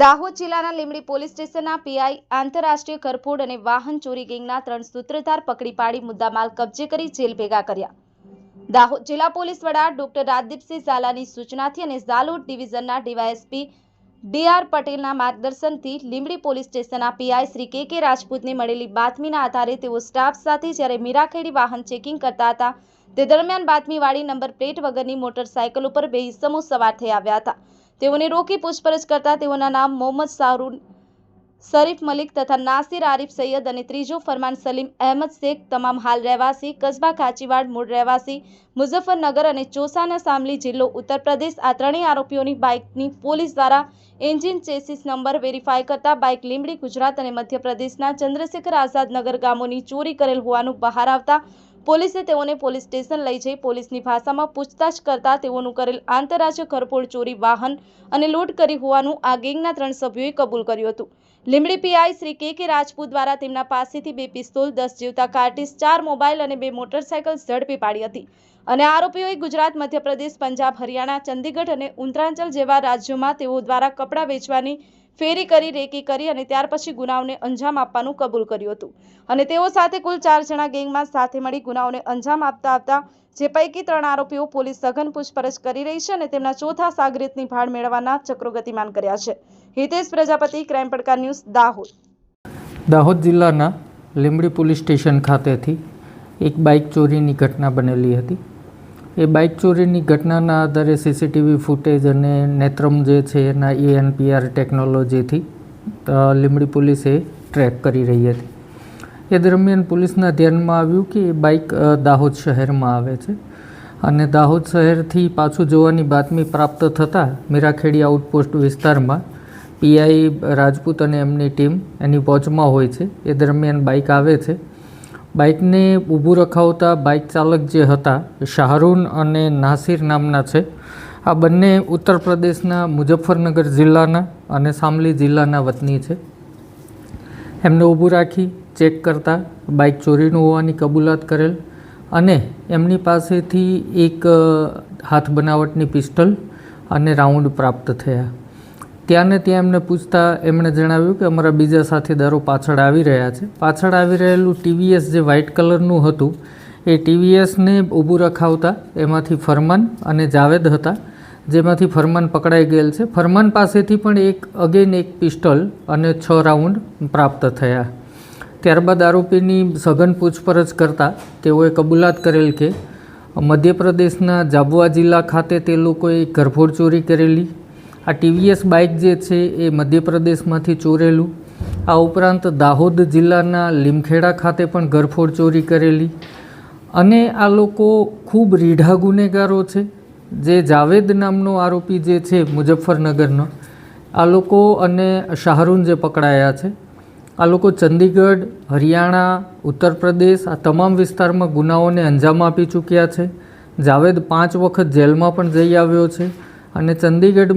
દાહોદ જિલ્લાના લીમડી પોલીસ સ્ટેશનના પીઆઈ આંતરરાષ્ટ્રીય કરફોડ અને વાહન ચોરી ગેંગના ત્રણ સૂત્રધાર પકડી પાડી મુદ્દામાલ કબજે કરી જેલ ભેગા કર્યા. દાહોદ જિલ્લા પોલીસ વડા ડોક્ટર રાજદીપસિંહ ઝાલાની સૂચનાથી અને ઝાલોદ ડિવિઝનના ડીવાયએસપી ડીઆર પટેલના માર્ગદર્શનથી લીંબડી પોલીસ સ્ટેશનના પીઆઈ શ્રી કે કે રાજપૂતને મળેલી બાતમીના આધારે તેઓ સ્ટાફ સાથે જ્યારે મીરાખેડી વાહન ચેકિંગ કરતા હતા, તે દરમિયાન બાતમીવાળી નંબર પ્લેટ વગરની મોટરસાયકલ ઉપર બે ઇસમો સવાર થઈ આવ્યા હતા. તેઓને રોકી પૂછપરછ કરતા તેઓના નામ મોહમ્મદ શાહરૂન શરીફ મલિક તથા નાસિર આરિફ સૈયદ અને ત્રીજો ફરમાન સલીમ અહેમદ શેખ, તમામ હાલ રહેવાસી, કસ્બા, કાચીવાડ, મૂળ રહેવાસી, મુઝફ્ફરનગર અને ચોસાના સામલી જિલ્લો, ઉત્તર પ્રદેશ આ ત્રણેય આરોપીઓની બાઇકની પોલીસ દ્વારા એન્જિન ચેસિસ નંબર વેરીફાઈ કરતા બાઇક લીંબડી ગુજરાત અને મધ્યપ્રદેશના ચંદ્રશેખર આઝાદ નગર ગામોની ચોરી કરેલ હોવાનું બહાર આવતા પોલીસે તેઓને પોલીસ સ્ટેશન લઈ જઈ પોલીસની ભાષામાં પૂછતાછ કરતા તેઓનું કરેલ આંતરરાજ્ય ઘરફોડ ચોરી, વાહન અને લૂંટ કરી હોવાનું આ ગેંગના ત્રણ સભ્યોએ કબૂલ કર્યું હતું. લીમડી પીઆઈ શ્રી કે કે રાજપૂત દ્વારા તેમના પાસેથી બે પિસ્તોલ, દસ જીવતા કાર્ટીસ, ચાર મોબાઈલ અને બે મોટરસાયકલ ઝડપી પાડી હતી. અને આરોપીઓએ ગુજરાત, મધ્યપ્રદેશ, પંજાબ, હરિયાણા, ચંદીગઢ અને ઉત્તરાંચલ જેવા રાજ્યોમાં તેઓ દ્વારા કપડાં વેચવાની ફેરી કરી, રેકી કરી અને ત્યાર પછી ગુનાઓને અંજામ આપવાનું કબૂલ કર્યું હતું. અને તેઓ સાથે કુલ ચાર જણા ગેંગમાં સાથે મળી ગુનાઓને અંજામ આપતા આપતા જે પૈકી ત્રણ આરોપીઓ પોલીસ સઘન પૂછપરછ કરી રહી છે અને તેમના ચોથા સાગરીતની ભાળ મેળવવાના ચક્રો ગતિમાન કર્યા છે. હિતેશ પ્રજાપતિ, ક્રાઇમ પડકાર ન્યૂઝ, દાહોદ. દાહોદ જિલ્લાના લીંબડી પોલીસ સ્ટેશન ખાતેથી એક બાઇક ચોરીની ઘટના બનેલી હતી. એ બાઇક ચોરીની ઘટનાના આધારે સીસીટીવી ફૂટેજ અને નેત્રમ જે છે એના એએનપીઆર ટેકનોલોજીથી લીમડી પોલીસે ટ્રેક કરી રહી હતી. એ દરમિયાન પોલીસના ધ્યાનમાં આવ્યું કે એ બાઇક દાહોદ શહેરમાં આવે છે. અને દાહોદ શહેરથી પાછું જોવાની બાતમી પ્રાપ્ત થતાં મીરાખેડી આઉટપોસ્ટ વિસ્તારમાં પીઆઈ રાજપૂત અને એમની ટીમ એની વોચમાં હોય છે. એ દરમિયાન બાઇક આવે છે. બાઇકને ઊભું રખાવતા બાઇક ચાલક જે હતા, શાહરૂન અને નાસિર નામના છે. આ બંને ઉત્તર પ્રદેશના મુઝફ્ફરનગર જિલ્લાના અને સામલી જિલ્લાના વતની છે. એમને ઊભું રાખી ચેક કરતા બાઇક ચોરીનું હોવાની કબૂલાત કરેલ અને એમની પાસેથી એક હાથ બનાવટની પિસ્ટલ અને રાઉન્ડ પ્રાપ્ત થયા. ત્યાં ને ત્યાં એમને પૂછતા એમણે જણાવ્યું કે અમારા બીજા સાથીદારો પાછળ આવી રહ્યા છે. પાછળ આવી રહેલું ટીવીએસ જે વ્હાઇટ કલરનું હતું, એ ટીવીએસને ઊભું રખાવતા એમાંથી ફરમાન અને જાવેદ હતા, જેમાંથી ફરમાન પકડાઈ ગયેલ છે. ફરમાન પાસેથી પણ એક, અગેન એક પિસ્ટલ અને છ રાઉન્ડ પ્રાપ્ત થયા. ત્યારબાદ આરોપીની સઘન પૂછપરછ કરતાં તેઓએ કબૂલાત કરેલ કે મધ્યપ્રદેશના જાબુઆ જિલ્લા ખાતે તે લોકોએ ગરભોડ ચોરી કરેલી આ ટીવીએસ બાઇક જે છે એ મધ્યપ્રદેશમાંથી ચોરેલું. આ ઉપરાંત દાહોદ જિલ્લાના લીમખેડા ખાતે પણ ઘરફોડ ચોરી કરેલી. અને આ લોકો ખૂબ રીઢા ગુનેગારો છે. જે જાવેદ નામનો આરોપી જે છે મુઝફ્ફરનગરનો, આ લોકો અને શાહરૂન જે પકડાયા છે. આ લોકો ચંદીગઢ, હરિયાણા ઉત્તર પ્રદેશ આ તમામ વિસ્તારમાં ગુનાઓને અંજામ આપી ચૂક્યા છે. જાવેદ પાંચ વખત જેલમાં પણ જઈ આવ્યો છે અને ચંદીગઢ